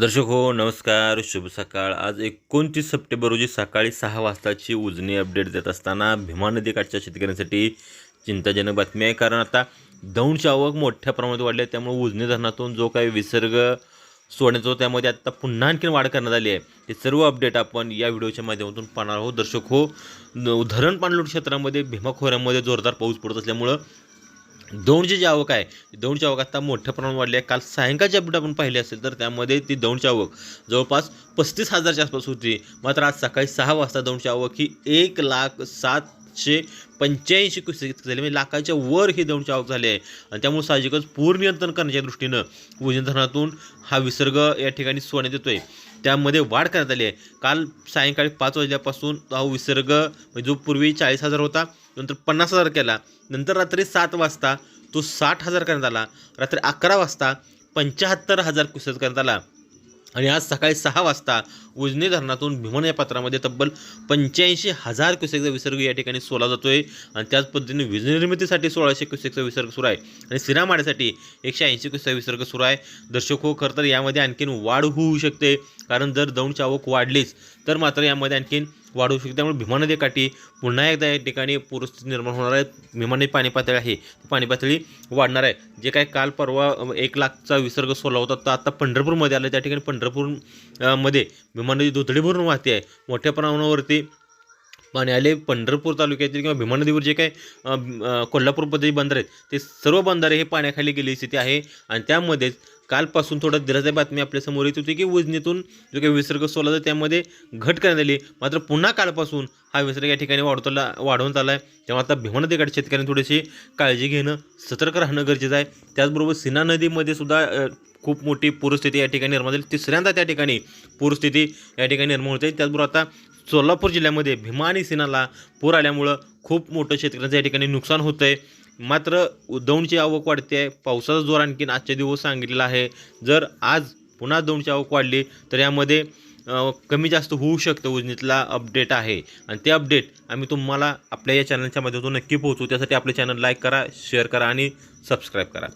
दर्शक हो नमस्कार शुभ सकाळ. आज एकोणतीस सप्टेंबर रोजी सकाळी सहा वाजताची उजनी अपडेट देत असताना भीमा नदीकाठच्या शेतकऱ्यांसाठी चिंताजनक बातमी आहे. कारण आता दौंडची आवक मोठ्या प्रमाणात वाढली आहे. त्यामुळे उजनी धरणातून जो काही विसर्ग सोडण्याचा त्यामध्ये आता पुन्हा आणखी वाढ करण्यात आली आहे. ते सर्व अपडेट आपण या व्हिडिओच्या माध्यमातून पाहणार आहोत. दर्शक हो न- धरण पाणलोट क्षेत्रामध्ये भीमा खोऱ्यामध्ये जोरदार पाऊस पडत असल्यामुळं दौंडची जी आवक आहे दौंडची आवक आता मोठ्या प्रमाणात वाढली आहे. काल सायंकाळची अपडेट आपण पाहिली असेल तर त्यामध्ये ती दौंडची आवक जवळपास पस्तीस हजारच्या आसपास होती. मात्र आज सकाळी सहा वाजता दौंडची आवक ही एक लाख सातशे पंच्याऐंशी क्युसेक झाली. म्हणजे लाखाच्या वर ही दौंडची आवक झाली आहे. आणि त्यामुळे साहजिकच पूर नियंत्रण करण्याच्या दृष्टीनं उजन धरणातून हा विसर्ग या ठिकाणी सोडण्यात आहे त्यामध्ये वाढ करण्यात आली आहे. काल सायंकाळी पाच वाजल्यापासून हा विसर्ग म्हणजे जो पूर्वी चाळीस हजार होता नंतर पन्नास हजार केला. नंतर रात्री सात वाजता तो साठ हजार करण्यात आला. रात्री अकरा वाजता पंच्याहत्तर हजार क्युसेस करण्यात आला. आणि आज सकाळी सहा वाजता उजनी धरणातून भीमन या पात्रामध्ये तब्बल पंच्याऐंशी हजार क्युसेकचा विसर्ग या ठिकाणी सोला आहे आणि त्याच पद्धतीने वीजनिर्मितीसाठी सोळाशे क्युसेकचा विसर्ग सुरू आहे. आणि सिरामाड्यासाठी एकशे ऐंशी क्युसेकचा विसर्ग सुरू आहे. दर्शक हो खरं तर यामध्ये आणखीन वाढ होऊ शकते. कारण जर दौंडची आवक वाढलीच तर मात्र यामध्ये आणखीन वाढू शकते. त्यामुळे भीमा नदीकाठी पुन्हा एकदा या ठिकाणी पूरस्थिती निर्माण होणार आहे. भीमा नदी पाणी पातळी आहे. ती पाणी पातळी वाढणार आहे. जे काय काल परवा एक लाखचा विसर्ग सोला होता तर आता पंढरपूरमध्ये आलं. त्या ठिकाणी पंढरपूरमध्ये भीमा नदी दुधडी भरून वाहते आहे. मोठ्या प्रमाणावरती पाणी आले पंढरपूर तालुक्यातील किंवा भीमा नदीवर जे काही कोल्हापूरमध्ये बंदर आहेत ते सर्व बंधारे हे पाण्याखाली गेलेली स्थिती आहे. आणि त्यामध्येच कालपासून थोडं दिलासा बातमी आपल्यासमोर येत होती की उजनीतून जो काही विसर्ग सोडला तर त्यामध्ये घट करण्यात आली. मात्र पुन्हा कालपासून हा विसर्ग या ठिकाणी वाढवता वाढवण्यात आला आहे. तेव्हा आता भीमा नदीकडे शेतकऱ्यांनी थोडीशी काळजी घेणं सतर्क राहणं गरजेचं आहे. त्याचबरोबर सिन्हा नदीमध्ये सुद्धा खूप मोठी पूरस्थिती या ठिकाणी निर्माण झाली. तिसऱ्यांदा त्या ठिकाणी पूरस्थिती या ठिकाणी निर्माण होते त्याचबरोबर आता सोलापूर जिल्ह्यामध्ये भीमा आणि सिनाला पूर आल्यामुळं खूप मोठं शेतकऱ्यांचं या ठिकाणी नुकसान होतं आहे मात्र दौंडची आवक वाढते आहे पावसाचा जोर आणखीन आजचे दिवस सांगितलेला आहे. जर आज पुन्हा दौंडची आवक वाढली तर यामध्ये कमी जास्त होऊ शकतं उजनीतला अपडेट आहे. आणि ते अपडेट आम्ही तुम्हाला आपल्या या चॅनलच्या माध्यमातून नक्की पोहोचू त्यासाठी आपले चॅनल लाईक करा शेअर करा आणि सबस्क्राईब करा.